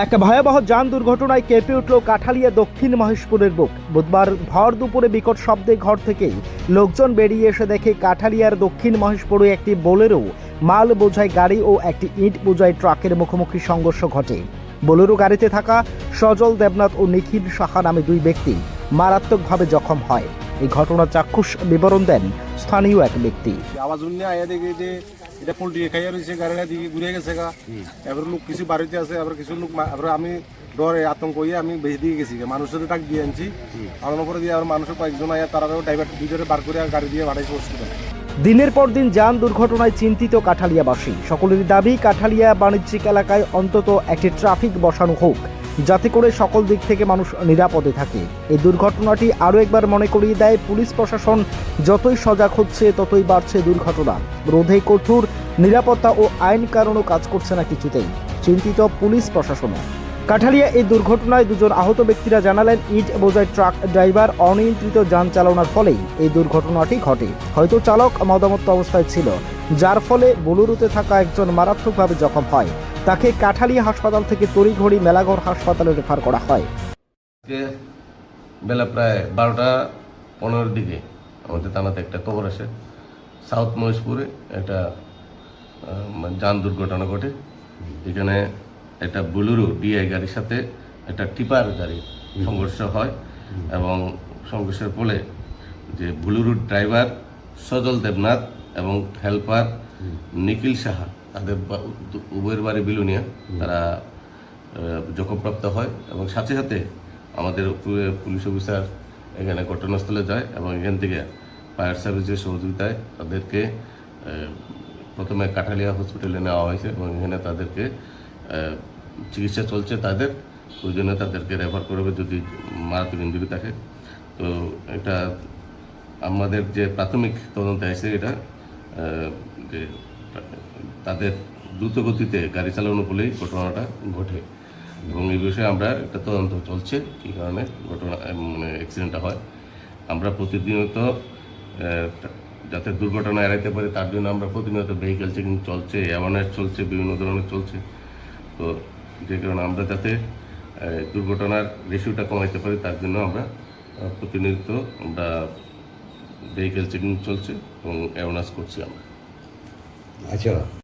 এক ভয়াবহ যান দুর্ঘটনায় কেঁপে উঠল কাঠালিয়া দক্ষিণ মহেশপুরের বুক। বুধবার ভর দুপুরে বিকট শব্দে ঘর থেকেই লোকজন বেরিয়ে এসে দেখে কাঠালিয়ার দক্ষিণ মহেশপুরে একটি বোলেরো, মাল বোঝাই গাড়ি ও একটি ইট বোঝাই ট্রাকের মুখোমুখি সংঘর্ষ ঘটে। বোলেরো গাড়িতে থাকা সজল দেবনাথ ও নিখিল সাহা নামে দুই ব্যক্তি মারাত্মকভাবে জখম হয়। এই ঘটনার চাক্ষুষ বিবরণ দেন স্থানীয় এক ব্যক্তি। আওয়াজ শুনে আয়া দেখে যে এটা পোল্ট্রি খাইয়া রয়েছে গাড়িটা দিকে ঘুরে গেছে গা। এবার লোক কিছু বাড়িতে আছে আবার কিছু লোক আবার আমি ডরে আতঙ্ক হয়ে আমি বেশি দিয়ে গেছি মানুষের টাক দিয়ে আনছি। আনানোর পরে দিয়ে আর মানুষের কয়েকজন আয়া তারা ড্রাইভার দুজনে বার করে গাড়ি দিয়ে বাড়াইছে হসপিটালে দিনের পর দিন যান দুর্ঘটনায় চিন্তিত কাঠালিয়াবাসী। সকলের দাবি কাঠালিয়া বাণিজ্যিক এলাকায় অন্তত একটি ট্রাফিক বসানো হোক। যাতে করে সকল দিক থেকে মানুষ নিরাপদে থাকে। এই দুর্ঘটনাটি আরও একবার মনে করিয়ে দেয় পুলিশ প্রশাসন। যতই সজাগ হচ্ছে, ততই বাড়ছে দুর্ঘটনা। রোধে কঠোর নিরাপত্তা ও আইন কারণও কাজ করছে না কিছুতেই, চিন্তিত পুলিশ প্রশাসনও। কাঠালিয়া এই দুর্ঘটনায় দুজন আহত ব্যক্তিরা জানালেন, ইট বোঝাই ট্রাক ড্রাইভার অনিয়ন্ত্রিত যান চালানোর ফলেই এই দুর্ঘটনাটি ঘটে। হয়তো চালক মদামত্ত অবস্থায় ছিল, যার ফলে বুলুরুতে থাকা একজন মারাত্মকভাবে জখম হয়। তাকে কাঠালি হাসপাতাল থেকে তড়িঘড়ি মেলাঘর হাসপাতালে রেফার করা হয়। বেলা প্রায় বারোটা পনেরোর দিকে আমাদের থানাতে একটা খবর আসে। সাউথ মহেশপুরে একটা যান দুর্ঘটনা ঘটে। এখানে একটা বুলুরু ডিআই গাড়ির সাথে একটা টিপার গাড়ি সংঘর্ষ হয় এবং সংঘর্ষের ফলে যে বুলুরুর ড্রাইভার সজল দেবনাথ এবং হেল্পার নিখিল সাহা তাদের উভয়ের বাড়ি বিলুনিয়া তারা জখমপ্রাপ্ত হয় এবং সাথে সাথে আমাদের পুলিশ অফিসার এখানে ঘটনাস্থলে যায় এবং এখান থেকে ফায়ার সার্ভিসের সহযোগিতায় তাদেরকে প্রথমে কাঠালিয়া হসপিটালে নেওয়া হয়েছে এবং এখানে তাদেরকে চিকিৎসা চলছে তাদের। ওই জন্য তাদেরকে রেফার করবে যদি মারাত্মক ইঞ্জুরি থাকে। তো এটা আমাদের যে প্রাথমিক তদন্ত আছে এটা যে তাদের দ্রুত গতিতে গাড়ি চালানো বলেই ঘটনাটা ঘটে। এবং এই বিষয়ে আমরা একটা তদন্ত চলছে, কী কারণে ঘটনা মানে অ্যাক্সিডেন্টটা হয়। আমরা প্রতিনিয়ত যাতে দুর্ঘটনা এড়াইতে পারি, তার জন্য আমরা প্রতিনিয়ত ভেহিকেল চেকিং চলছে অ্যাওয়ারনেস চলছে, বিভিন্ন ধরনের চলছে। তো যে কারণে আমরা যাতে দুর্ঘটনার রেশিওটা কমাইতে পারি, তার জন্য আমরা প্রতিনিয়ত আমরা ভেহিকেল চেকিং চলছে এবং অ্যাওয়ারনেস করছি আমরা। আচ্ছা।